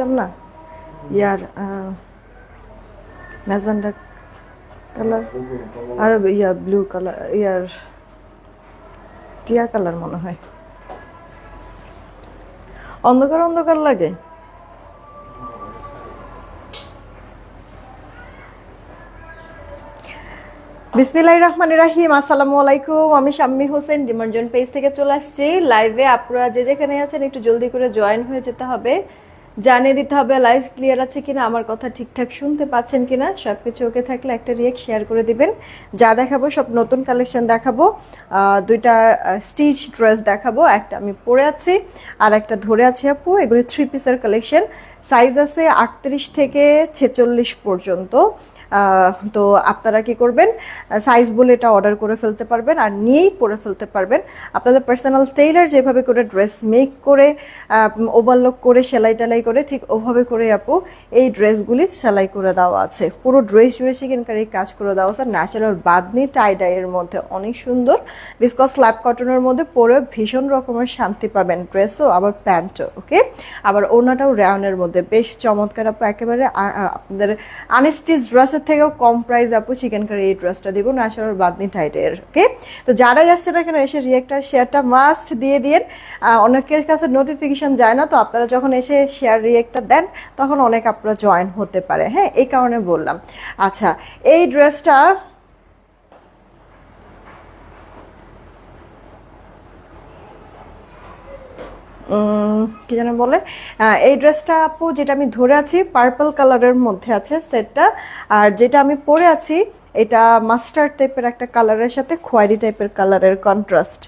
দিলাম না। ইয়ার ম্যাজেন্ডা কালার, আর ইয়া ব্লু কালার, ইয়ার, টিয়া কালার মনে হয়। অন্ধকার অন্ধকার লাগে। বিসমিল্লাহ রহমান রাহিম, আসসালামু আলাইকুম। আমি শাম্মী হোসেন ডিমার্জন পেজ থেকে চলে আসছি। লাইভে আপনারা যে যেখানে আছেন, একটু জলদি করে জয়েন হয়ে যেতে হবে। জানিয়ে দিতে হবে লাইভ ক্লিয়ার আছে কিনা, আমার কথা ঠিকঠাক শুনতে পাচ্ছেন কিনা সব কিছু ওকে থাকলে একটা রিয়েক্ট শেয়ার করে দিবেন। যা দেখাবো, সব নতুন কালেকশন দেখাবো দুইটা স্টিচ ড্রেস দেখাবো, একটা আমি পরে আছি, আর একটা ধরে আছি আপু, এগুলি থ্রি পিসের কালেকশন সাইজ আছে আটত্রিশ থেকে ছেচল্লিশ পর্যন্ত। তো আপনারা কি করবেন? সাইজ বলে এটা অর্ডার করে ফেলতে পারবেন আর নিয়েই পরে ফেলতে পারবেন। আপনাদের পার্সোনাল টেইলার যেভাবে করে ড্রেস মেক করে ওভারলক করে, সেলাই টেলাই করে, ঠিক ওভাবে করে আপু এই ড্রেসগুলি সেলাই করে দেওয়া আছে। পুরো ড্রেস জুড়ে চিকেনকারি কাজ করে দেওয়া আছে। ন্যাচারাল বাদনি টাই ডাইয়ের মধ্যে অনেক সুন্দর। বিসকজ স্ল্যাব কটনের মধ্যে পরে ভীষণ রকমের শান্তি পাবেন। ড্রেসও আবার প্যান্টও ওকে আবার ওনাটাও র্যানের মধ্যে। বেশ চমৎকার আপু, একেবারে আপনাদের আনস্টিচ ড্রেসের থেকেও কম প্রাইস আপু চিকেন কারি এই ড্রেসটা দিব ন্যাচারাল বাদনি টাইটের ওকে তো যারাই আসছে না কেন, এসে রিয়েক্টার শেয়ারটা মাস্ট দিয়ে দিন অনেকের কাছে নোটিফিকেশন যায় না, তো আপনারা যখন এসে শেয়ার রিয়েক্টটা দেন, তখন অনেক আপনারা জয়েন হতে পারে হ্যাঁ? এই কারণে বললাম। আচ্ছা এই ড্রেসটা কি যেন বলে? এই ড্রেসটা আপু যেটা আমি ধরে আছি পার্পল কালারের মধ্যে আছে সেটটা। আর যেটা আমি পরে আছি, এটা মাস্টার্ড টাইপের একটা কালারের সাথে খোয়ারি টাইপের কালারের কন্ট্রাস্ট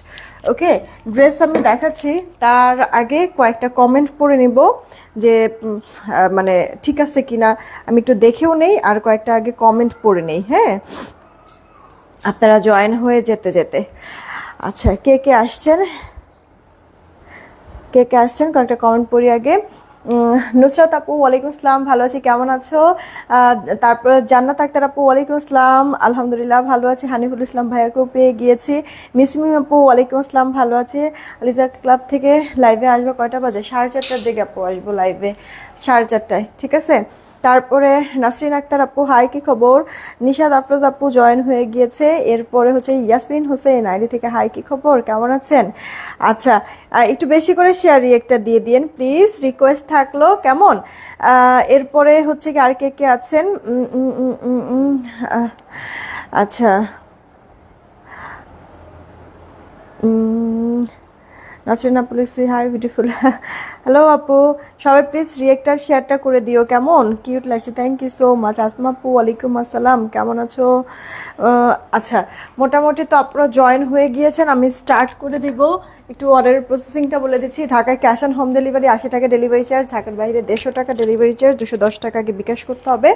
ওকে ড্রেস আমি দেখাচ্ছি, তার আগে কয়েকটা কমেন্ট পড়ে নিব যে মানে ঠিক আছে কিনা, আমি একটু দেখেও নেই, আর কয়েকটা আগে কমেন্ট পড়ে নেই হ্যাঁ? আপনারা জয়েন হয়ে যেতে যেতে। আচ্ছা কে কে আসছেন? কে কে আসছেন, কয়েকটা কমেন্ট পড়ি আগে। নুসরাত আপু, ওয়ালাইকুম আসসালাম, ভালো আছি, কেমন আছো? তারপর জান্নাত আক্তার আপু, ওয়ালাইকুম আসসালাম, আলহামদুলিল্লাহ ভালো আছি। হানিফুল ইসলাম ভাইয়াকেও পেয়ে গিয়েছি। মিসমিম আপু, ওয়ালাইকুম আসসালাম, ভালো আছি। আলিজা ক্লাব থেকে লাইভে আসব, কয়টা বাজে? সাড়ে চারটার দিকে আপু আসব লাইভে সাড়ে চারটায়, ঠিক আছে? তারপরে নাসরিন আক্তার আপু, হাই, কি খবর? নিশাদ আফরোজ আপু জয়েন হয়ে গিয়েছে। এরপরে হচ্ছে ইয়াসমিন হোসেন, আইডি থেকে হাই, কি খবর? কেমন আছেন? আচ্ছা একটু বেশি করে শেয়ার রিয়েক্টটা দিয়ে দিন প্লিজ রিকোয়েস্ট থাকল, কেমন? এরপরে হচ্ছে কি আর কে কে আছেন? আচ্ছা। নাসরিন আপু লিখছি হাই বিউটিফুল হ্যালো আপু, সবাই প্লিজ রিয়েক্টার শেয়ারটা করে দিও, কেমন? কিউট লাগছে thank you so much Asma আপু, ওয়ালাইকুম আসসালাম, কেমন আছো? আচ্ছা মোটামুটি তো আপনারা জয়েন হয়ে গিয়েছেন, আমি স্টার্ট করে দিব। একটু অর্ডারের প্রসেসিংটা বলে দিচ্ছি, ঢাকায় ক্যাশ অন হোম ডেলিভারি আশি টাকা ডেলিভারি চার্জ ঢাকার বাইরে দেড়শো টাকা ডেলিভারি চার্জ দুশো দশ টাকাকে বিকাশ করতে হবে।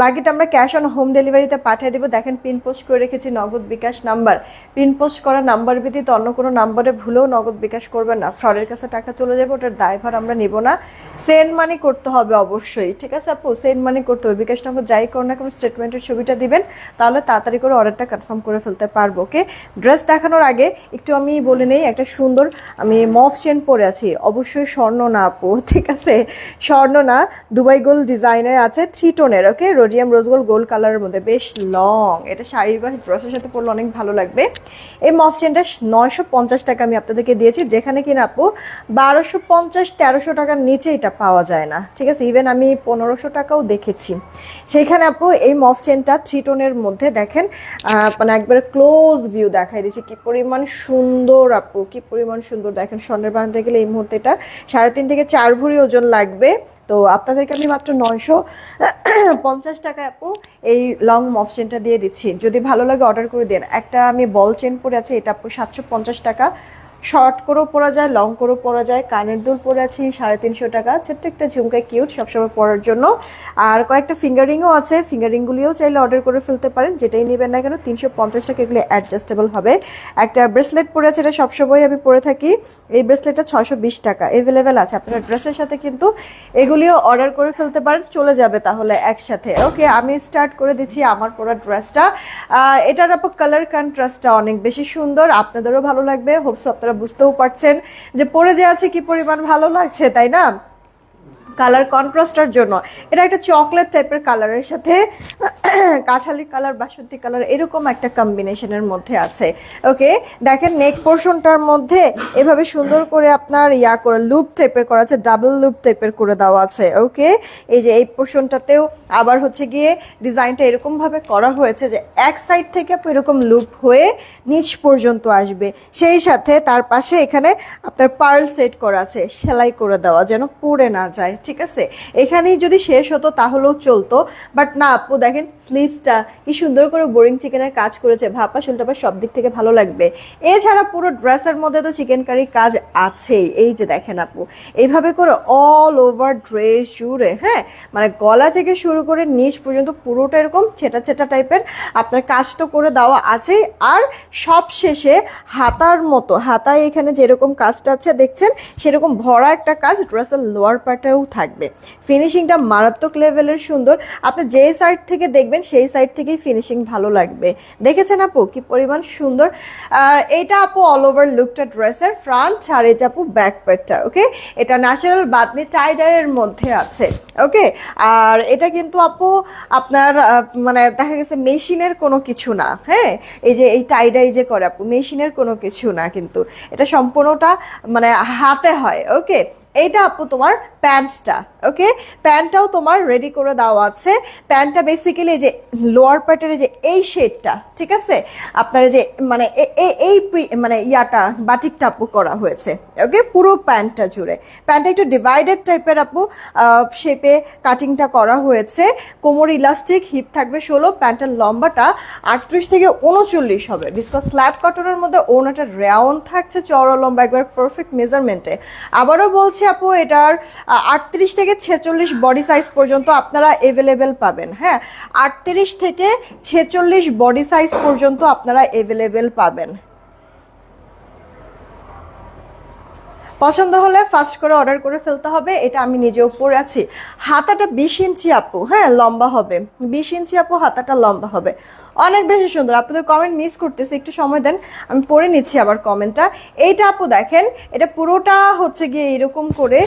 বাকিটা আমরা ক্যাশ অন হোম ডেলিভারিতে পাঠিয়ে দেবো। দেখেন পিন পোস্ট করে রেখেছি, Nagad bKash number pin post করা নাম্বার ব্যতীত অন্য কোনো নাম্বারে ভুলেও নগদ বিকাশ করবেন না। ফ্রডের কাছে টাকা চলে যাবে, ওটার দায়ভার আমরা নেব না। সেন্ড মানি করতে হবে অবশ্যই, ঠিক আছে আপু? সেন্ড মানি করতে হবে। বিকাশ নগদ যাই করো না কোনো, স্টেটমেন্টের ছবিটা দিবেন, তাহলে তাড়াতাড়ি করে অর্ডারটা কনফার্ম করে ফেলতে পারব, ওকে? ড্রেস দেখানোর আগে একটু আমি বলে নেই, একটা সুন্দর, আমি মফ চেন পরে আছি। অবশ্যই স্বর্ণ না আপু, ঠিক আছে? স্বর্ণ না, দুবাই গোল্ড ডিজাইনের আছে, থ্রি টোনের, okay? Rhodium rose gold gold কালারের মধ্যে, বেশ লং। এটা শাড়ির বা ড্রেসের সাথে পরলে অনেক ভালো লাগবে। এই মফ চেনটা নয়শো পঞ্চাশ টাকা আমি আপনাদেরকে দিয়েছি যেখানে কিনা আপু, বারোশো পঞ্চাশ, তেরোশো টাকার নিচে এটা পাওয়া যায় না। ঠিক আছে ইভেন আমি পনেরোশো টাকাও দেখেছি। সেইখানে আপু, এই মফ চেনটা থ্রি টোনের মধ্যে দেখেন মানে একবার ক্লোজ ভিউ দেখাই দিচ্ছে কি পরিমাণ সুন্দর আপু, কি পরিমাণ সুন্দর দেখেন, স্বর্ণের বাঁধতে গেলে এই মুহূর্তে এটা সাড়ে তিন থেকে চার ভরি ওজন লাগবে। তো আপনাদেরকে আমি মাত্র নয়শো পঞ্চাশ টাকা আপু, এই লং মফ চেনটা দিয়ে দিচ্ছি। যদি ভালো লাগে অর্ডার করে দেন। একটা আমি বল চেন পরে আছে, এটা আপু সাতশো পঞ্চাশ টাকা। শর্ট করেও পরা যায় লং করেও পরা যায়, কানের দুল পরে আছি সাড়ে তিনশো টাকা। ছোট্ট একটা ঝুমকায় কিউট সবসময় পরার জন্য। আর কয়েকটা ফিঙ্গারিংও আছে ফিঙ্গারিংগুলিও চাইলে অর্ডার করে ফেলতে পারেন। যেটাই নেবেন না কেন, তিনশো পঞ্চাশ টাকা এগুলি অ্যাডজাস্টেবল হবে। একটা ব্রেসলেট পরে আছে, এটা সবসময় আমি পরে থাকি। এই ব্রেসলেটটা ছয়শো বিশ টাকা অ্যাভেলেবেল আছে। আপনার ড্রেসের সাথে কিন্তু এগুলিও অর্ডার করে ফেলতে পারেন, চলে যাবে তাহলে একসাথে। ওকে আমি স্টার্ট করে দিচ্ছি আমার পরা ড্রেসটা এটার আপু কালার কন্ট্রাস্টটা অনেক বেশি সুন্দর, আপনাদেরও ভালো লাগবে। হোপসো আপনারা বুঝতেও পারছেন যে পরে যে আছে কি পরিমাণ ভালো লাগছে তাই না? কালার কন্ট্রাস্টার জন্য। এটা একটা চকলেট টাইপের কালারের সাথে, কাঁঠালি কালার বাসন্তী কালার এরকম একটা কম্বিনেশনের মধ্যে আছে। ওকে দেখেন নেক পোর্শনটার মধ্যে এভাবে সুন্দর করে আপনার ইয়া করে লুপ টাইপের করা আছে ডাবল লুপ টাইপের করে দেওয়া আছে। ওকে এই যে এই পোর্শনটাতেও আবার হচ্ছে গিয়ে ডিজাইনটা এরকমভাবে করা হয়েছে যে এক সাইড থেকে এরকম লুপ হয়ে নিচ পর্যন্ত আসবে। সেই সাথে তার পাশে এখানে আপনার পার্ল সেট করা আছে, সেলাই করে দেওয়া যেন পড়ে না যায়। ঠিক আছে? এখানেই যদি শেষ হতো তাহলেও চলতো। বাট না, আপু, দেখেন স্লিভসটা কি সুন্দর করে বোরিং চিকেনের কাজ করেছে। ভাপা, শুলটাপা সব দিক থেকে ভালো লাগবে। এছাড়া পুরো ড্রেসের মধ্যে তো চিকেন কারি কাজ আছেই। এই যে দেখেন, আপু এইভাবে করে অল ওভার ড্রেস জুড়ে হ্যাঁ? মানে গলা থেকে শুরু করে নিচ পর্যন্ত পুরোটা এরকম ছেটা ছেটা টাইপের আপনার কাজ তো করে দেওয়া আছেই। আর সব শেষে হাতার মতো, হাতায় এখানে যেরকম কাজটা আছে, দেখছেন? সেরকম ভরা একটা কাজ ড্রেসের লোয়ার পার্টেও থাকবে। ফিনিশিংটা মারাত্মক লেভেলের সুন্দর। আপনি যে সাইড থেকে দেখবেন, সেই সাইড থেকেই ফিনিশিং ভালো লাগবে। দেখেছেন আপু কি পরিমাণ সুন্দর? আর এইটা আপু অল ওভার লুকটা ড্রেসের ফ্রন্ট এটা আপু ব্যাক পার্টটা ওকে এটা ন্যাচারাল বাদনি টাই ডাইয়ের মধ্যে আছে ওকে আর এটা কিন্তু আপু আপনার মানে দেখা গেছে মেশিনের কোনো কিছু না হ্যাঁ? এই যে, এই টাইডাই যে করে আপু মেশিনের কোনো কিছু না কিন্তু। এটা সম্পূর্ণটা মানে হাতে হয় ওকে এইটা আপু তোমার প্যান্টটা ওকে প্যান্টটাও তোমার রেডি করে দেওয়া আছে। প্যান্টটা বেসিক্যালি যে লোয়ার পার্টের যে এই শেডটা ঠিক আছে? আপনার যে মানে এই মানে ইয়াটা বাটিকটা আপু করা হয়েছে। ওকে পুরো প্যান্টটা জুড়ে। প্যান্টটা একটু ডিভাইডেড টাইপের আপু শেপে কাটিংটা করা হয়েছে। কোমর ইলাস্টিক হিপ থাকবে ষোলো প্যান্টের লম্বাটা আটত্রিশ থেকে উনচল্লিশ হবে। বিকজ স্ল্যাব কটনের মধ্যে ওনাটা রেওন থাকছে, চওড়া লম্বা, একবার পারফেক্ট মেজারমেন্টে আবারও বলছি আপু, এটার আটত্রিশ থেকে ছেচল্লিশ বডি সাইজ পর্যন্ত আপনারা এভেলেবেল পাবেন হ্যাঁ? আটত্রিশ থেকে ছেচল্লিশ বডি সাইজ পর্যন্ত আপনারা এভেলেবেল পাবেন। পছন্দ হলে ফার্স্ট করে অর্ডার করে ফেলতে হবে, এটা আমি নিজেও পরে আছি। হাতাটা বিশ ইঞ্চি আপু হ্যাঁ লম্বা হবে। বিশ ইঞ্চি আপু, হাতাটা লম্বা হবে। অনেক বেশি সুন্দর। আপনাদের কমেন্ট মিস করতেছি, একটু সময় দেন, আমি পড়ে নিচ্ছি আবার কমেন্টটা এইটা আপু দেখেন, এটা পুরোটা হচ্ছে গিয়ে এরকম করে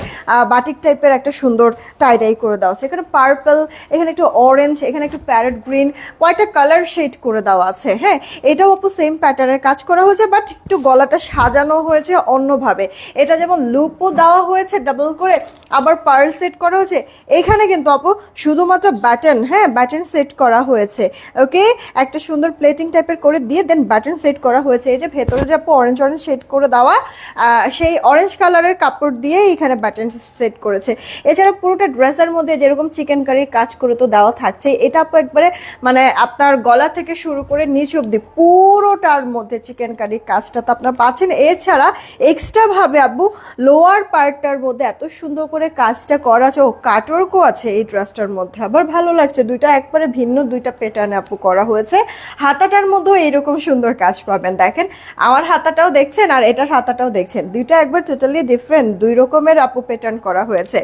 বাটিক টাইপের একটা সুন্দর টাই টাই করে দেওয়া আছে। এখানে পার্পল এখানে একটু অরেঞ্জ এখানে একটু প্যারেট গ্রিন কয়েকটা কালার শেড করে দেওয়া আছে। হ্যাঁ এটাও আপু সেম প্যাটার্নের কাজ করা হয়েছে বাট একটু গলাটা সাজানো হয়েছে অন্যভাবে। এটা যেমন লুপও দেওয়া হয়েছে ডাবল করে, আবার পার্ল সেট করা হয়েছে। এখানে কিন্তু আপু শুধুমাত্র ব্যাটন হ্যাঁ ব্যাটন সেট করা হয়েছে। ওকে একটা সুন্দর প্লেটিং টাইপের করে দিয়ে দেন বাটন সেট করা হয়েছে। এই যে ভেতরে যে আপু অরেঞ্জ অরেঞ্জ সেট করে দেওয়া সেই অরেঞ্জ কালারের কাপড় দিয়ে এখানে বাটন সেট করেছে। এছাড়া পুরোটা ড্রেসের মধ্যে যেরকম চিকেন কারির কাজ করে তো দেওয়া থাকছে এটা আপু একবারে মানে আপনার গলা থেকে শুরু করে নিচ অব্দি পুরোটার মধ্যে চিকেন কারির কাজটা তো আপনার পাচ্ছেন। এছাড়া এক্সট্রা ভাবে আব্বু লোয়ার পার্টটার মধ্যে এত সুন্দর করে কাজটা করা আছে। ও, কাটওয়ার্কও আছে এই ড্রেসটার মধ্যে। আবার ভালো লাগছে। দুইটা একবারে ভিন্ন দুইটা প্যাটার্নে আপু করা হয়েছে। হাতাটার মধ্যেও এইরকম সুন্দর কাজ পাবেন, দেখেন। আমার হাতাটাও দেখছেন আর এটার হাতাটাও দেখছেন। দুইটা একবার টোটালি ডিফারেন্ট দুই রকমের আপু প্যাটার্ন করা হয়েছে।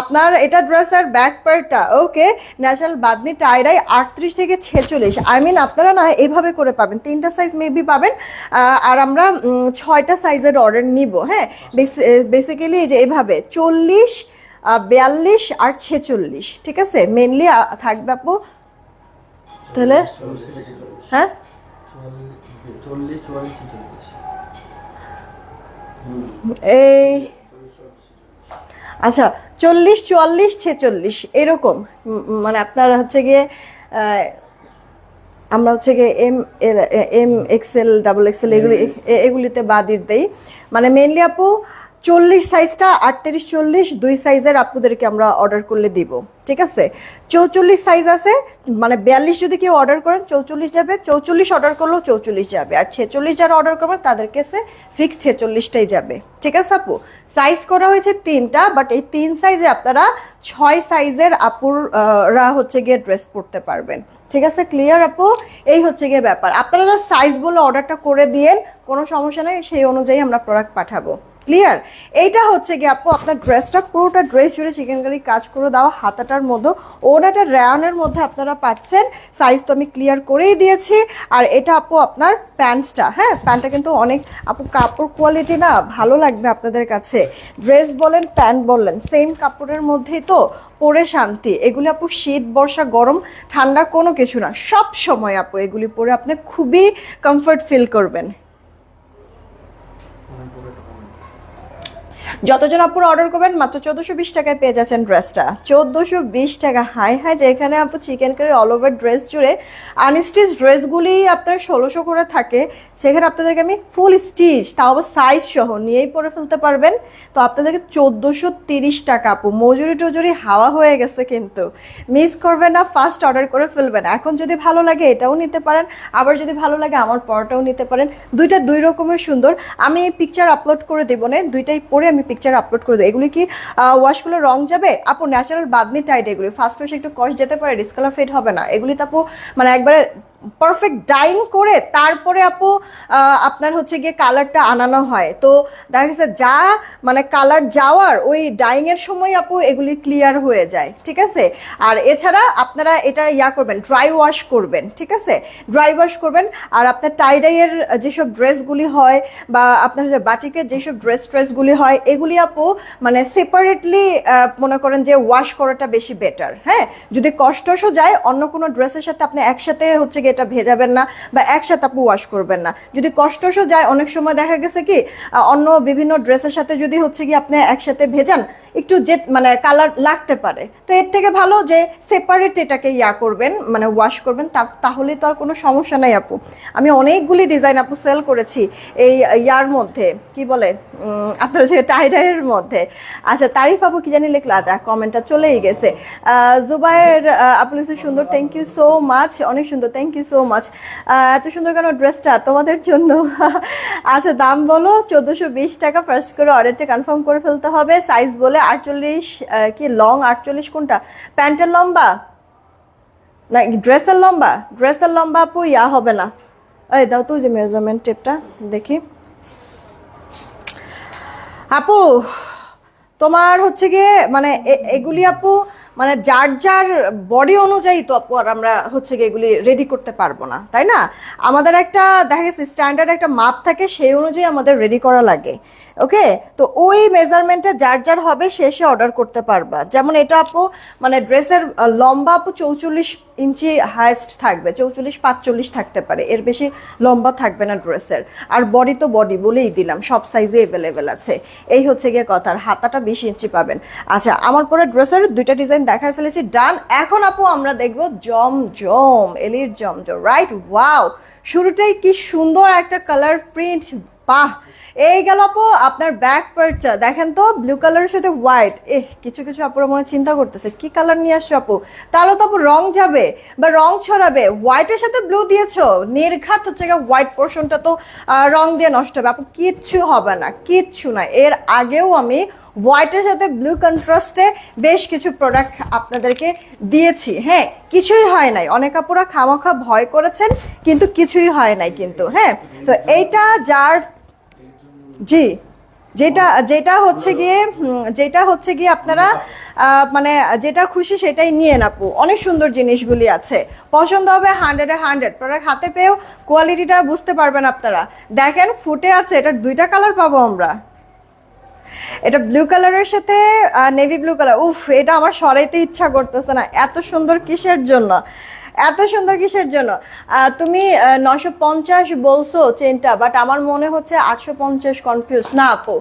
আপনার এটা ড্রেসের ব্যাক পার্টটা ওকে ন্যাচারাল বাদনি টাইরাই আটত্রিশ থেকে ছেচল্লিশ। আই মিন আপনারা না এভাবে করে পাবেন। তিনটা সাইজ মেবি পাবেন। আর আমরা ছয়টা সাইজের অর্ডার নিব হ্যাঁ? বেসিক্যালি যে এভাবে, চল্লিশ বিয়াল্লিশ আর ছেচল্লিশ, ঠিক আছে? মেনলি থাকবে আপু তাহলে? হ্যাঁ? এই আচ্ছা চল্লিশ চুয়াল্লিশ ছেচল্লিশ এরকম। মানে আপনার হচ্ছে গিয়ে আমরা হচ্ছে গিয়ে M M XL double XL এগুলি এগুলিতে বাদ দেই। মানে মেনলি আপু চল্লিশ সাইজটা আটত্রিশ চল্লিশ দুই সাইজের আপুদেরকে আমরা অর্ডার করলে দিব ঠিক আছে? চৌচল্লিশ সাইজ আছে মানে বিয়াল্লিশ যদি কেউ অর্ডার করেন চৌচল্লিশ যাবে চৌচল্লিশ অর্ডার করলেও চৌচল্লিশ যাবে আর ছেচল্লিশ যারা অর্ডার করবেন তাদের কাছে ফিক্স ছেচল্লিশটাই যাবে ঠিক আছে আপু? সাইজ করা হয়েছে তিনটা বাট এই তিন সাইজে আপনারা ছয় সাইজের আপুর আহ, রা হচ্ছে গিয়ে ড্রেস পরতে পারবেন ঠিক আছে? ক্লিয়ার আপু? এই হচ্ছে গিয়ে ব্যাপার। আপনারা যা সাইজ বলে অর্ডারটা করে দিয়েন কোনো সমস্যা নেই সেই অনুযায়ী আমরা প্রোডাক্ট পাঠাবো। ক্লিয়ার এইটা হচ্ছে গিয়ে আপু, আপনার ড্রেসটা পুরোটা ড্রেস জুড়ে চিকেন কারি কাজ করে দেওয়া হাতাটার মধ্যে। ওনাটা র্যানের মধ্যে আপনারা পাচ্ছেন। সাইজ তো আমি ক্লিয়ার করেই দিয়েছি। আর এটা আপু, আপনার প্যান্টটা হ্যাঁ? প্যান্টটা কিন্তু অনেক, আপু, কাপড় কোয়ালিটি না ভালো লাগবে আপনাদের কাছে। ড্রেস বলেন, প্যান্ট বললেন সেম কাপড়ের মধ্যেই তো পরে শান্তি। এগুলি আপু, শীত, বর্ষা, গরম, ঠান্ডা কোনো কিছু না। সব সময় আপু, এগুলি পরে আপনি খুবই কমফর্ট ফিল করবেন অনেক বড় একটা comment। যতজন আপুরা অর্ডার করবেন, মাত্র চোদ্দোশো বিশ টাকায় পেয়ে যাচ্ছেন ড্রেসটা চোদ্দোশো বিশ টাকা। হাই হাই যেখানে আপু chicken curry all over dress জুড়ে আনস্টিচ ড্রেসগুলি আপনার ষোলোশো করে থাকে। সেখানে আপনাদেরকে আমি ফুল স্টিচ তাও আবার সাইজ সহ নিয়েই পরে ফেলতে পারবেন। তো আপনাদেরকে চোদ্দোশো তিরিশ টাকা আপু। মজুরি টজুরি হাওয়া হয়ে গেছে কিন্তু। মিস করবেন না ফার্স্ট অর্ডার করে ফেলবেন। এখন যদি ভালো লাগে এটাও নিতে পারেন, আবার যদি ভালো লাগে আমার পরটাও নিতে পারেন। দুইটা দুই রকমের সুন্দর। আমি এই পিকচার আপলোড করে দেবো না, দুইটাই পরে আমি পিকচার আপলোড করে দেবো। এগুলি কি ওয়াশগুলো রং যাবে? আপু ন্যাচারাল বাদনি টাইট এগুলি। ফার্স্ট ওয়াশে একটু কস্ট যেতে পারে ডিসকালার ফেড হবে না। এগুলি তো আপু মানে একবারে পারফেক্ট ডাইং করে তারপরে আপু আপনার হচ্ছে গিয়ে কালারটা আনানো হয়। তো দেখা গেছে যা মানে কালার যাওয়ার ওই ডাইংয়ের সময় আপু এগুলি ক্লিয়ার হয়ে যায়, ঠিক আছে? আর এছাড়া আপনারা এটা ইয়া করবেন ড্রাই ওয়াশ করবেন, ঠিক আছে? ড্রাই ওয়াশ করবেন, আর আপনার টাইডাইয়ের যেসব ড্রেসগুলি হয় বা আপনার যে বাটিকের যেসব ড্রেস ট্রেসগুলি হয়, এগুলি আপু মানে সেপারেটলি মনে করেন যে ওয়াশ করাটা বেশি বেটার হ্যাঁ? যদি কষ্টসও যায়, অন্য কোনো ড্রেসের সাথে আপনি একসাথে হচ্ছে গিয়ে এটা ভেজাবেন না বা একসাথে আপু ওয়াশ করবেন না। যদি কষ্টসও যায়, অনেক সময় দেখা গেছে কি অন্য বিভিন্ন ড্রেসের সাথে যদি হচ্ছে কি আপনি একসাথে ভেজান একটু যে মানে কালার লাগতে পারে। তো এর থেকে ভালো যে সেপারেট এটাকে ইয়া করবেন মানে ওয়াশ করবেন তাহলে তো আর কোনো সমস্যা নাই আপু। আমি অনেকগুলি ডিজাইন আপু সেল করেছি এই ইয়ার মধ্যে, কি বলে আপনার হচ্ছে টাইডাইয়ের মধ্যে। আচ্ছা তারিফ আপু কি জানি লিখলা, যা কমেন্টটা চলেই গেছে। জুবাইয়ের আপু লিখছে, সুন্দর থ্যাংক ইউ সো মাচ অনেক সুন্দর থ্যাংক ইউ সো মাচ এত সুন্দর কেন ড্রেসটা তোমাদের জন্য? আচ্ছা দাম বলো, চোদ্দোশো টাকা ফার্স্ট করে অর্ডারটা কনফার্ম করে ফেলতে হবে। সাইজ বলে আটচল্লিশ কি লং আটচল্লিশ কোনটা? প্যান্টের লম্বা? না ড্রেসের লম্বা? ড্রেসের লম্বা আপু, ইয়া হবে না। এই দাও তুই যে মেজারমেন্ট টেপটা দেখি। আপু, তোমার হচ্ছে গিয়ে মানে এগুলি আপু মানে যার যার বডি অনুযায়ী তো আর আমরা হচ্ছে গিয়ে এগুলি রেডি করতে পারব না, তাই না? আমাদের একটা, দেখা গেছে স্ট্যান্ডার্ড একটা মাপ থাকে, সেই অনুযায়ী আমাদের রেডি করা লাগে ওকে তো ওই মেজারমেন্টটা যার যার হবে, সে সে অর্ডার করতে পারবা। যেমন এটা আপু মানে ড্রেসের লম্বা আপু চৌচল্লিশ ইঞ্চি হায়েস্ট থাকবে, চৌচল্লিশ, পাঁচচল্লিশ থাকতে পারে, এর বেশি লম্বা থাকবে না ড্রেসের আর বডি তো বডি বলেই দিলাম, সব সাইজে অ্যাভেলেবেল আছে। এই হচ্ছে গিয়ে কথা, আর হাতাটা বিশ ইঞ্চি পাবেন। আচ্ছা আমার পরে ড্রেসের দুইটা ডিজাইন দেখায় ফেলেছি। ডান, এখন আপু আমরা দেখব জম জম এলির জম জম রাইট ওয়াও শুরুটাই কি সুন্দর একটা কালার প্রিন্ট বাহ! এই গেল আপু আপনার ব্যাক পার্টটা দেখেন তো ব্লু কালারের সাথে হোয়াইট এহ, কিছু কিছু আপুরা মনে চিন্তা করতেছে, কি কালার নিয়ে আসছো আপু? তাহলে তো আপু রং যাবে বা রং ছড়াবে। হোয়াইটের সাথে ব্লু দিয়েছ, নির্ঘাত হচ্ছে গিয়ে হোয়াইট পোর্শনটা তো রং দিয়ে নষ্ট হবে। আপু, কিচ্ছু হবে না, কিচ্ছু না। এর আগেও আমি হোয়াইটের সাথে ব্লু কন্ট্রাস্টে বেশ কিছু প্রোডাক্ট আপনাদেরকে দিয়েছি। হ্যাঁ কিছুই হয় নাই। অনেক আপুরা খামাখা ভয় করেছেন, কিন্তু কিছুই হয় নাই কিন্তু হ্যাঁ? তো এইটা যার জি, যেটা যেটা হচ্ছে গিয়ে যেটা হচ্ছে গিয়ে আপনারা মানে যেটা খুশি সেটাই নিয়ে আপু। অনেক সুন্দর জিনিসগুলি আছে। পছন্দ হবে হান্ড্রেডে হান্ড্রেড প্রোডাক্ট হাতে পেয়েও কোয়ালিটিটা বুঝতে পারবেন আপনারা। দেখেন, ফুটে আছে এটার দুইটা কালার পাবো আমরা। এটা ব্লু কালারের সাথে নেভি ব্লু কালার উফ, এটা আমার সরাইতে ইচ্ছা করতেছে না। এত সুন্দর কিসের জন্য? এত সুন্দর কিসের জন্য? তুমি নশো পঞ্চাশ বলছো চেনটা বাট আমার মনে হচ্ছে আটশো পঞ্চাশ কনফিউজ না আপু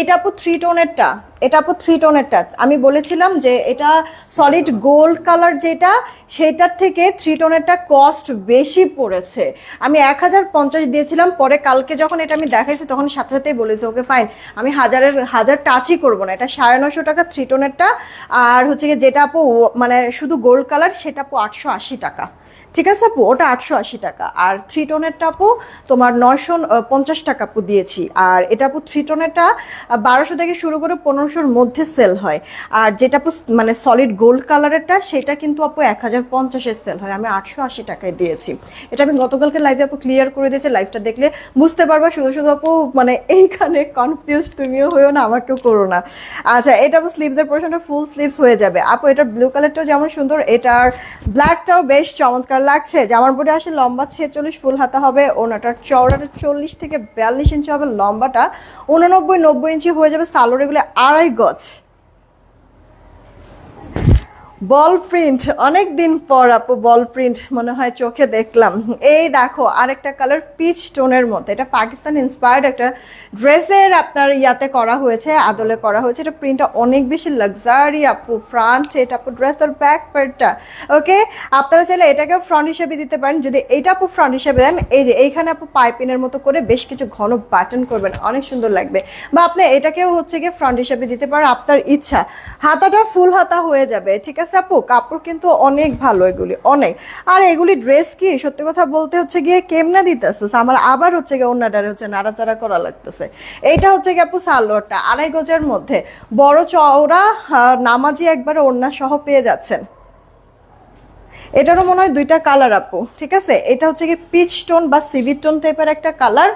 এটা আপু থ্রি টোনেরটা এটা আপু থ্রি টোনেরটা আমি বলেছিলাম যে এটা সলিড গোল্ড কালার যেটা, সেটার থেকে থ্রি টোনেরটা কস্ট বেশি পড়েছে। আমি এক হাজার পঞ্চাশ দিয়েছিলাম, পরে কালকে যখন এটা আমি দেখাইছি, তখন সাথে সাথেই বলেছি, ওকে ফাইন আমি হাজারের, হাজার টাচই করব না। এটা সাড়ে নশো টাকা থ্রি টোনেরটা আর হচ্ছে যেটা আপু মানে শুধু গোল্ড কালার সেটা আপু আটশো আশি টাকা। ঠিক আছে আপু, ওটা আটশো আশি টাকা। আর থ্রি টোনেরটা আপু, তোমার নয়শো পঞ্চাশ টাকা আপু দিয়েছি। আর এটা আপু থ্রি টোনেরটা বারোশো থেকে শুরু করে পনেরোশোর মধ্যে সেল হয়। আর যেটা আপু মানে সলিড গোল্ড কালারেরটা সেটা কিন্তু আপু এক হাজার পঞ্চাশের সেল হয়। আমি আটশো আশি টাকায় দিয়েছি। এটা আমি গতকালকে লাইভে আপু ক্লিয়ার করে দিয়েছি লাইভটা দেখলে বুঝতে পারবা, শুধু শুধু আপু মানে এইখানে কনফিউজ তুমিও হয়েও না, আমাকেও করো না। আচ্ছা এটা আপু স্লিভসের পোর্শনটা ফুল স্লিভস হয়ে যাবে। আপু, এটার ব্লু কালারটাও যেমন সুন্দর, এটার ব্ল্যাকটাও বেশ চমৎকার লাগছে জামার বডি আসে লম্বা ছেচল্লিশ, ফুল হাতা হবে ওনাটার চওড়াটা চল্লিশ থেকে বিয়াল্লিশ ইঞ্চি হবে, লম্বাটা উনানব্বই, নব্বই ইঞ্চি হয়ে যাবে সালোরে এগুলো আড়াই গজ। বল প্রিন্ট অনেক দিন পর আপু বল প্রিন্ট মনে হয় চোখে দেখলাম। এই দেখো, আরেকটা কালার পিচ টোনের মধ্যে। এটা পাকিস্তান ইন্সপায়ার্ড একটা ড্রেসের আপনার ইয়াতে করা হয়েছে, আদলে করা হয়েছে। এটা প্রিন্টটা অনেক বেশি লাক্সারি আপু ফ্রন্ট এটা আপু ড্রেস ড্রেসের ব্যাক পার্টটা ওকে আপনারা চাইলে এটাকেও ফ্রন্ট হিসেবে দিতে পারেন। যদি এটা আপু ফ্রন্ট হিসেবে দেন, এই যে এইখানে আপু পাইপিনের মতো করে বেশ কিছু ঘন বাটন করবেন। অনেক সুন্দর লাগবে। বা আপনি এটাকেও হচ্ছে গিয়ে ফ্রন্ট হিসেবে দিতে পারেন, আপনার ইচ্ছা। হাতাটা ফুল হাতা হয়ে যাবে, ঠিক আছে? আপু, কাপড় কিন্তু অনেক ভালো এগুলি, অনেক। আর এগুলি ড্রেস কি, সত্যি কথা বলতে হচ্ছে গিয়ে কেমনা দিতেছিস? আমার আবার হচ্ছে গিয়ে অন্যটারে হচ্ছে নাড়াচাড়া করা লাগতেছে। এইটা হচ্ছে গিয়ে আপু সালোয়ারটা, আড়াই গজের মধ্যে। বড় চওড়া নামাজি একবার ওড়না সহ পেয়ে যাচ্ছেন। এটারও মনে হয় দুইটা কালার আপু, ঠিক আছে? এটা হচ্ছে কি পিচ টোন বা সিভিট টোন টাইপের একটা কালার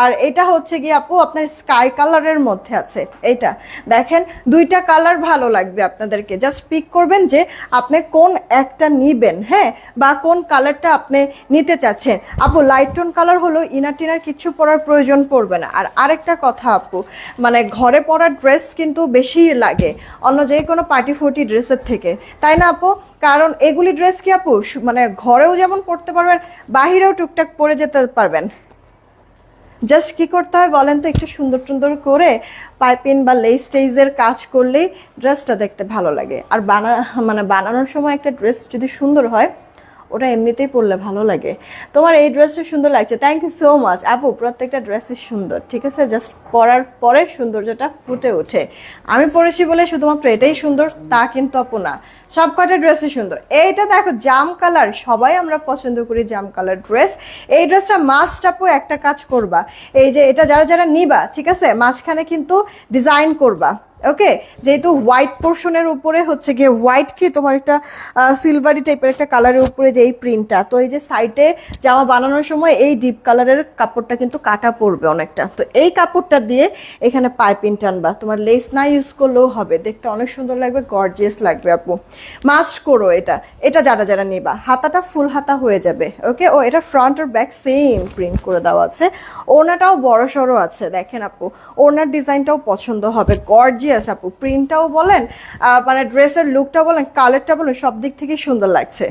আর এটা হচ্ছে কি আপু আপনার স্কাই কালারের মধ্যে আছে, এইটা। দেখেন, দুইটা কালার ভালো লাগবে আপনাদেরকে। জাস্ট পিক করবেন যে আপনি কোন একটা নিবেন হ্যাঁ? বা কোন কালারটা আপনি নিতে চাচ্ছেন। আপু লাইট টোন কালার হলো ইনার টিনার কিছু পরার প্রয়োজন পড়বে না। আর আরেকটা কথা আপু মানে ঘরে পরার ড্রেস কিন্তু বেশি লাগে অন্য যে কোনো পার্টি ফুটি ড্রেসের থেকে। তাই না আপু? কারণ এগুলি ড্রেস কি আপু মানে ঘরেও যেমন পরতে পারবেন, বাহিরেও টুকটাক পরে যেতে পারবেন। জাস্ট কি করতে হয় বলেন তো, একটু সুন্দর সুন্দর করে পাইপিন বা লেস টেইজের কাজ করলেই ড্রেসটা দেখতে ভালো লাগে। আর বানা মানে বানানোর সময় একটা ড্রেস যদি সুন্দর হয়, ওটা এমনিতেই পরলে ভালো লাগে। তোমার এই ড্রেসটা সুন্দর লাগছে থ্যাংক ইউ সো মাচ আপু, প্রত্যেকটা ড্রেসই সুন্দর, ঠিক আছে? জাস্ট পরার পরে সৌন্দর্যটা ফুটে ওঠে। আমি পরেছি বলে শুধুমাত্র এটাই সুন্দর, তা কিন্তু আপু না। সব কটা ড্রেসই সুন্দর। এইটা দেখো, জাম কালার সবাই আমরা পছন্দ করি জাম কালার ড্রেস এই ড্রেসটা মাস্ট আপু একটা কাজ করবা। এই যে এটা যারা যারা নিবা, ঠিক আছে? মাঝখানে কিন্তু ডিজাইন করবা ওকে যেহেতু হোয়াইট পোর্শনের উপরে হচ্ছে গিয়ে হোয়াইট কি? তোমার একটা সিলভারি টাইপের একটা কালারের উপরে যে এই প্রিন্টটা তো এই যে সাইডে জামা বানানোর সময় এই ডিপ কালারের কাপড়টা কিন্তু কাটা পড়বে অনেকটা। তো এই কাপড়টা দিয়ে এখানে পাইপিং টানবা। তোমার লেস না ইউজ করলেও হবে। দেখতে অনেক সুন্দর লাগবে গর্জিয়াস লাগবে আপু। মাস্ট করো এটা। এটা যারা যারা নিবা, হাতাটা ফুল হাতা হয়ে যাবে ওকে ও, এটা ফ্রন্ট আর ব্যাক সেম প্রিন্ট করে দেওয়া আছে। ওনাটাও বড় সড়ো আছে, দেখেন আপু। ওনার ডিজাইনটাও পছন্দ হবে গর্জিয়াস আপু। প্রিন্টটাও বলেন মানে ড্রেসের লুকটা বলেন কালারটা বলেন, সব দিক থেকেই সুন্দর লাগছে।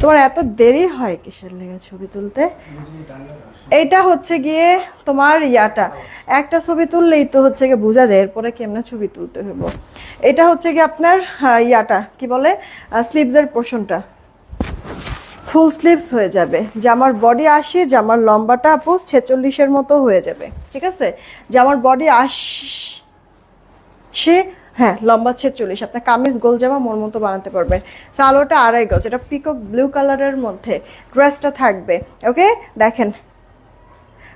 তোমার এত দেরি হয় কিসের লেগে ছবি তুলতে? এইটা হচ্ছে গিয়ে তোমার ইয়াটা। একটা ছবি তুললেই তো হচ্ছে গিয়ে বোঝা যায় এরপরে কেমনে ছবি তুলতে হইব। এটা হচ্ছে গিয়ে আপনার ইয়াটা, কি বলে? স্লিভসের পোর্শনটা ফুল স্লিভস হয়ে যাবে। জামার বডি আশি, জামার লম্বাটা আপু ছেচল্লিশের মতো হয়ে যাবে। ঠিক আছে? জামার বডি আশ হ্যাঁ লম্বা ছেচল্লিশ আপনার কামিজ গোল জামা মন মতো বানাতে পারবেন সালোয়ারটা আড়াই গজ। এটা পিকক ব্লু কালারের মধ্যে ড্রেসটা থাকবে। ওকে? দেখেন।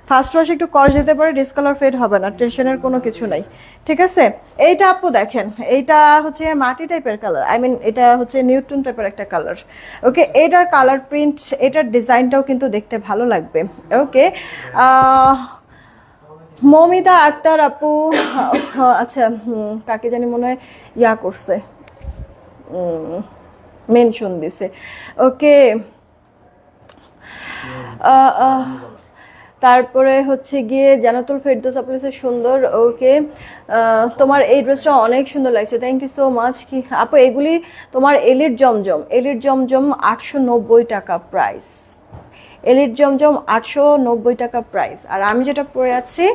ফার্স্ট ওয়াশ একটু কস দিতে পারে ডিসকালার ফেড হবে না টেনশনের কোনো কিছু নাই। ঠিক আছে? এইটা আপু দেখেন, এইটা হচ্ছে মাটি টাইপের কালার আই মিন এটা হচ্ছে নিউট্রন টাইপের একটা কালার ওকে? এটার কালার প্রিন্ট এটার ডিজাইনটাও কিন্তু দেখতে ভালো লাগবে। ওকে? মমিতা আক্তার আপু আচ্ছা হুম, কাকে জানি মনে হয় ইয়া করছে মেনশন দিছে। ওকে তারপরে হচ্ছে গিয়ে জানাতুল ফেরদোস আপনার সুন্দর ওকে তোমার এই ড্রেসটা অনেক সুন্দর লাগছে থ্যাংক ইউ সো মাচ কি আপু এগুলি তোমার এলির জমজম এলির জমজম আটশো নব্বই টাকা প্রাইস এলির জমজম আটশো নব্বই টাকা প্রাইস আর আমি যেটা পরে আছি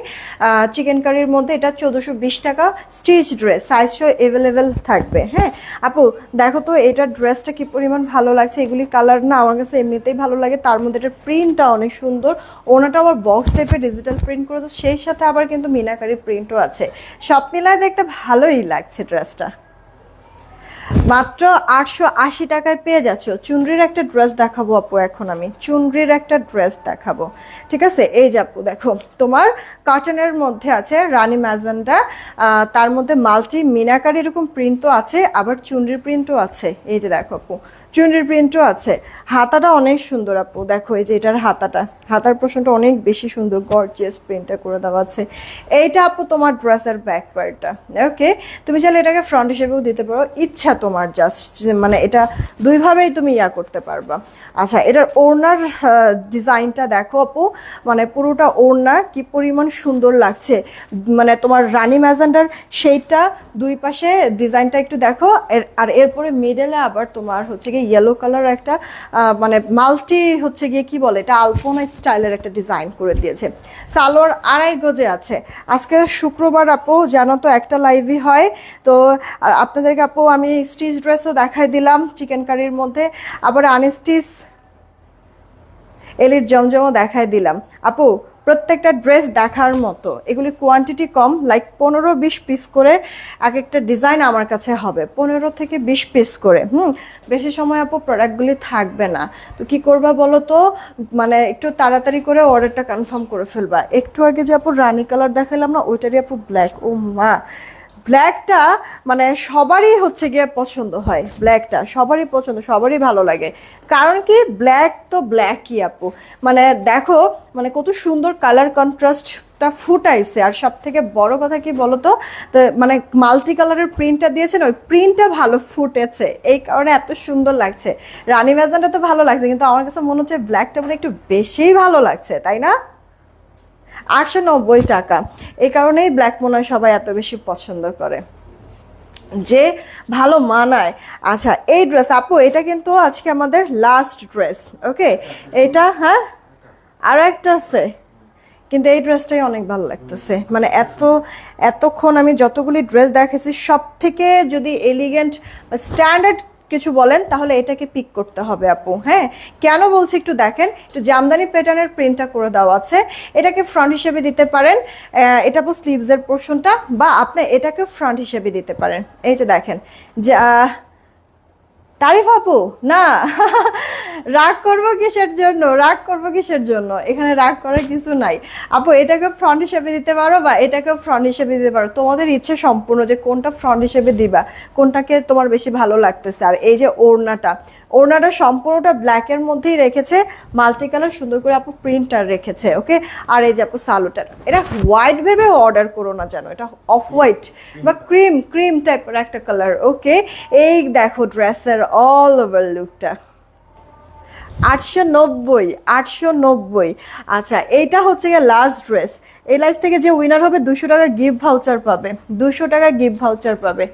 চিকেন কারির মধ্যে এটা চোদ্দোশো বিশ টাকা। স্টিচ ড্রেস সাইজও অ্যাভেলেবেল থাকবে হ্যাঁ? আপু, দেখো তো এটার ড্রেসটা কি পরিমাণ ভালো লাগছে? এগুলি কালার না, আমার কাছে এমনিতেই ভালো লাগে। তার মধ্যে এটার প্রিন্টটা অনেক সুন্দর। ওনাটা আবার বক্স টাইপের ডিজিটাল প্রিন্ট করে তো সেই সাথে আবার কিন্তু মিনাকারি প্রিন্টও আছে। সব মিলায় দেখতে ভালোই লাগছে ড্রেসটা মাত্র আটশো আশি টাকায় পেয়ে যাচ্ছ। চুনরির একটা ড্রেস দেখাবো আপু, এখন আমি। চুনরির একটা ড্রেস দেখাবো। ঠিক আছে? এই যে আপু, দেখো, তোমার কটনের মধ্যে আছে রানী ম্যাজেন্ডা তার মধ্যে মাল্টি মিনাকার এরকম প্রিন্টও আছে, আবার চুনরির প্রিন্টও আছে। এই যে দেখো আপু চুনরির প্রিন্টও আছে। হাতাটা অনেক সুন্দর আপু। দেখো এই যে এটার হাতাটা। হাতার প্রশ্নটা অনেক বেশি সুন্দর গর্জিয়াস প্রিন্টটা করে দেওয়া আছে। এইটা আপু তোমার ড্রেসের ব্যাক পার্টটা। ওকে তুমি চাইলে এটাকে ফ্রন্ট হিসেবেও দিতে পারো। ইচ্ছা তোমার জাস্ট মানে এটা দুইভাবেই তুমি ইয়া করতে পারবা। আচ্ছা এটার ওড়নার ডিজাইনটা দেখো আপু। মানে পুরোটা ওড়না, কি পরিমাণ সুন্দর লাগছে। মানে তোমার রানি ম্যাজেন্ডার সেইটা দুই পাশে, ডিজাইনটা একটু দেখো। আর এরপরে মিডলে আবার তোমার হচ্ছে গিয়ে ইয়েলো কালার একটা মানে মাল্টি হচ্ছে গিয়ে কি বলে, এটা আলপনা স্টাইলের একটা ডিজাইন করে দিয়েছে। সালোয়ার আড়াই গজে আছে। আজকে শুক্রবার আপু, জানো তো একটা লাইভই হয়। তো আপনাদেরকে আপু, আমি স্টিচ ড্রেসও দেখাই দিলাম চিকেন কারির মধ্যে। আবার আনস্টিচ এলির জমজমও দেখায় দিলাম। আপু, প্রত্যেকটা ড্রেস দেখার মতো। এগুলি কোয়ান্টিটি কম লাইক পনেরো বিশ পিস করে এক একটা ডিজাইন আমার কাছে হবে। পনেরো থেকে বিশ পিস করে। হুম, বেশি সময় আপু প্রোডাক্টগুলি থাকবে না। তো কি করবা বলো তো? মানে একটু তাড়াতাড়ি করে অর্ডারটা কনফার্ম করে ফেলবা। একটু আগে যে আপু রানি কালার দেখালাম না, ওইটারই আপু ব্ল্যাক ও মা! ব্ল্যাকটা মানে সবারই হচ্ছে গিয়ে পছন্দ হয়, ব্ল্যাকটা সবারই পছন্দ, সবারই ভালো লাগে। কারণ কি, ব্ল্যাক তো ব্ল্যাকই আপু। মানে দেখো মানে কত সুন্দর কালার কন্ট্রাস্ট কন্ট্রাস্টটা ফুটাইছে। আর সব থেকে বড় কথা কি বলতো, তো মানে মাল্টি কালারের প্রিন্টটা দিয়েছেন, ওই প্রিন্টটা ভালো ফুটেছে। এই কারণে এত সুন্দর লাগছে। রানী ম্যাজানটা তো ভালো লাগছে, কিন্তু আমার কাছে মনে হচ্ছে ব্ল্যাকটা মানে একটু বেশিই ভালো লাগছে, তাই না? আটশো নব্বই টাকা। এই কারণেই ব্ল্যাক মনে সবাই এত বেশি পছন্দ করে। যে ভালো মানায়। আচ্ছা এই ড্রেস আপু, এটা কিন্তু আজকে আমাদের লাস্ট ড্রেস ওকে এটা হ্যাঁ? আরও একটা আছে। কিন্তু এই ড্রেসটাই অনেক ভালো লাগতেছে। মানে এত, এতক্ষণ আমি যতগুলি ড্রেস দেখেছি সব থেকে যদি এলিগেন্ট স্ট্যান্ডার্ড কিছু বলেন, তাহলে এটাকে পিক করতে হবে আপু হ্যাঁ? কেন বলছি একটু দেখেন, একটু জামদানি প্যাটার্নের প্রিন্টটা করে দেওয়া আছে। এটাকে ফ্রন্ট হিসেবে দিতে পারেন এটা আপু স্লিভসের পোর্শনটা বা আপনি এটাকে ফ্রন্ট হিসেবে দিতে পারেন। এই যে দেখেন, যে তারিফ আপু, না। রাগ করব কিসের জন্য? রাগ করব কিসের জন্য? এখানে রাগ করার কিছু নাই। আপু, এটাকে ফ্রন্ট হিসেবে দিতে পারো বা এটাকে ফ্রন্ট হিসেবে দিতে পারো? তোমাদের ইচ্ছে সম্পূর্ণ যে কোনটা ফ্রন্ট হিসেবে দিবা, কোনটাকে তোমার বেশি ভালো লাগতেছে। আর এই যে ওড়নাটা ওড়নাটা সম্পূর্ণটা ব্ল্যাকের মধ্যেই রেখেছে মাল্টি কালার সুন্দর করে আপু প্রিন্টার রেখেছে ওকে আর এই যে আপু সালোটার, এটা হোয়াইট ভেবে অর্ডার করো না জানো এটা অফ হোয়াইট বা ক্রিম ক্রিম টাইপের একটা কালার ওকে এই দেখো ড্রেসের অল ওভার লুকটা আটশো নব্বই আটশো নব্বই। আচ্ছা এইটা হচ্ছে গিয়ে লাস্ট ড্রেস এই লাইফ থেকে যে উইনার হবে, দুশো টাকা গিফট ভাউচার পাবে। দুশো টাকা গিফট ভাউচার পাবে।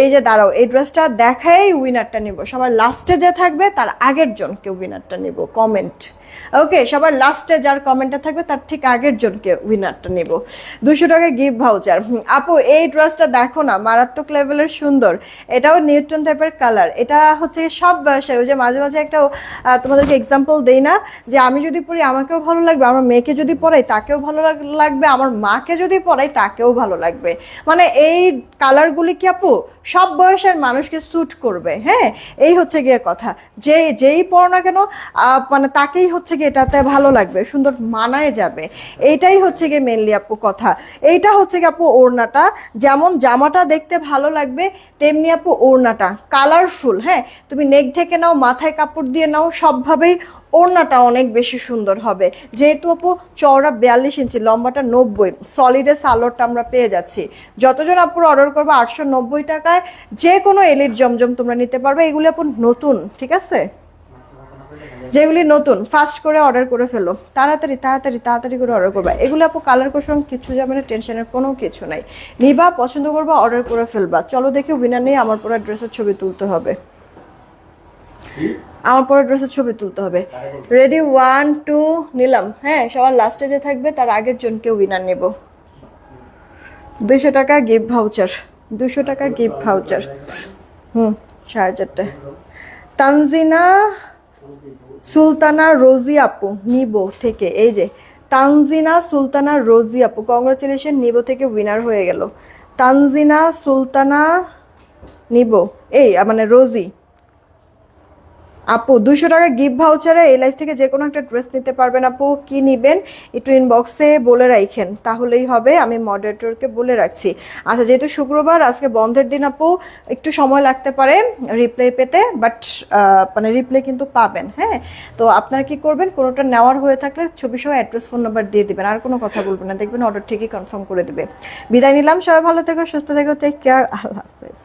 এই যে দাঁড়াও, এই ড্রেসটা দেখাই উইনারটা নিব। সবার লাস্টে যে থাকবে, তার আগের জনকে উইনারটা নিব। কমেন্ট ওকে সবার লাস্টে যার কমেন্টটা থাকবে, তার ঠিক আগের জনকে উইনারটা নেব। দুশো টাকা গিফট ভাউচার আপু, এই ড্রেসটা দেখো না, মারাত্মক লেভেলের সুন্দর। এটাও নিউটন টাইপের কালার এটা হচ্ছে সব বয়সের, ওই যে মাঝে মাঝে একটা তোমাদেরকে এক্সাম্পল দেই না, যে আমি যদি পড়ি, আমাকেও ভালো লাগবে, আমার মেয়েকে যদি পড়াই, তাকেও ভালো লাগ- লাগবে, আমার মাকে যদি পড়াই, তাকেও ভালো লাগবে। মানে এই কালারগুলি কি আপু সব বয়সের মানুষকে স্যুট করবে হ্যাঁ? এই হচ্ছে গিয়ে কথা। যে, যেই পড়ো না কেন মানে তাকেই হচ্ছে গিয়ে এটাতে ভালো লাগবে, সুন্দর মানায় যাবে। এইটাই হচ্ছে গিয়ে মেনলি আপু কথা। এইটা হচ্ছে গিয়ে আপু ওড়নাটা। যেমন জামাটা দেখতে ভালো লাগবে, তেমনি আপু ওড়নাটা। কালারফুল হ্যাঁ? তুমি নেক ঢেকে নাও, মাথায় কাপড় দিয়ে নাও, সবভাবেই ওড়নাটা অনেক বেশি সুন্দর হবে। যেহেতু আপু, চওড়া বিয়াল্লিশ ইঞ্চি, লম্বাটা নব্বই। সলিডের সালোয়ারটা আমরা পেয়ে যাচ্ছি। যতজন আপুর অর্ডার করব, আটশো নব্বই টাকায় যে কোনো এলিট জমজম তোমরা নিতে পারবে। এগুলি আপু নতুন, ঠিক আছে? যেগুলি নতুন ফাস্ট করে অর্ডার করে ফেলো। তাড়াতাড়ি তাড়াতাড়ি তাড়াতাড়ি করে অর্ডার করবা। এগুলো আপু কালার কোশন কিছু যাবে না টেনশনের কোনো কিছু নাই। নিবা, পছন্দ করবা অর্ডার করে ফেলবা। চলো দেখে উইনার নিয়ে আমার পুরো ড্রেসের ছবি তুলতে হবে। আমার পরে ড্রেসের ছবি তুলতে হবে। রেডি ওয়ান টু নিলাম। হ্যাঁ সবার লাস্টে যে থাকবে, তার আগের জনকে উইনার নেব। দুশো টাকা গিফট ভাউচার দুশো টাকা গিফট ভাউচার হুম, সাড়ে চারটে। তানজিনা, সুলতানা, রোজি আপু, নিবো থেকে। এই যে, তানজিনা, সুলতানা, রোজি আপু। কংগ্রাচুলেশন নিবো থেকে উইনার হয়ে গেল। তানজিনা, সুলতানা, নিব। এই মানে রোজি। আপু দুশো টাকা গিফট ভাউচারে এই লাইফ থেকে যে কোনো একটা ড্রেস নিতে পারবেন আপু। কি নিবেন? একটু ইনবক্সে বলে রাখেন তাহলেই হবে। আমি মডারেটরকে বলে রাখছি। আচ্ছা যেহেতু শুক্রবার, আজকে বন্ধের দিন আপু, একটু সময় লাগতে পারে রিপ্লাই পেতে বাট মানে রিপ্লাই কিন্তু পাবেন হ্যাঁ? তো আপনারা কি করবেন? কোনোটা নেওয়ার হয়ে থাকলে ছবি সহ অ্যাড্রেস ফোন নাম্বার দিয়ে দিবেন। আর কোনো কথা বলবেন না। দেখবেন অর্ডার ঠিকই কনফার্ম করে দিবে। বিদায় নিলাম। সবাই ভালো থেকো, সুস্থ থেকো। টেক কেয়ার আল্লাহ হাফেজ।